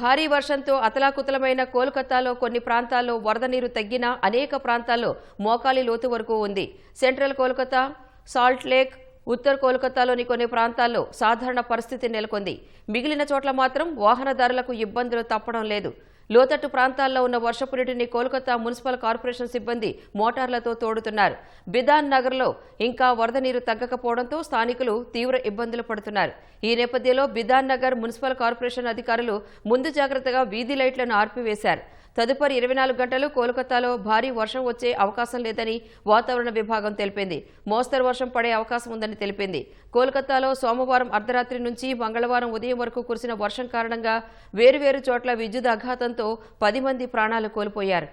భారీ వర్షంతో అతలాకుతలమైన కోల్కతాలో కొన్ని ప్రాంతాల్లో వరద నీరు తగ్గినా అనేక ప్రాంతాల్లో మోకాలి లోతు వరకు ఉంది. సెంట్రల్ కోల్కతా సాల్ట్ లేక్ ఉత్తర కోల్కతాలోని కొన్ని ప్రాంతాల్లో సాధారణ పరిస్థితి నెలకొంది. మిగిలిన చోట్ల మాత్రం వాహనదారులకు ఇబ్బందులు తప్పడం లేదు. లోతట్టు ప్రాంతాల్లో ఉన్న వర్షపు నీటిని కోల్కతా మున్సిపల్ కార్పొరేషన్ సిబ్బంది మోటార్లతో తోడుతున్నారు. బిదాన్ నగర్లో ఇంకా వరద నీరు తగ్గకపోవడంతో స్థానికులు తీవ్ర ఇబ్బందులు పడుతున్నారు. ఈ నేపథ్యంలో బిదాన్ నగర్ మున్సిపల్ కార్పొరేషన్ అధికారులు ముందు జాగ్రత్తగా వీధి లైట్లను ఆర్పివేశారు. తదుపరి ఇరవై నాలుగు గంటలు కోల్కతాలో భారీ వర్షం వచ్చే అవకాశం లేదని వాతావరణ విభాగం తెలిపింది. మోస్తరు వర్షం పడే అవకాశం ఉందని తెలిపింది. కోల్కతాలో సోమవారం అర్ధరాత్రి నుంచి మంగళవారం ఉదయం వరకు కురిసిన వర్షం కారణంగా వేరువేరు చోట్ల విద్యుత్ దెబ్బతో పది మంది ప్రాణాలు కోల్పోయారు.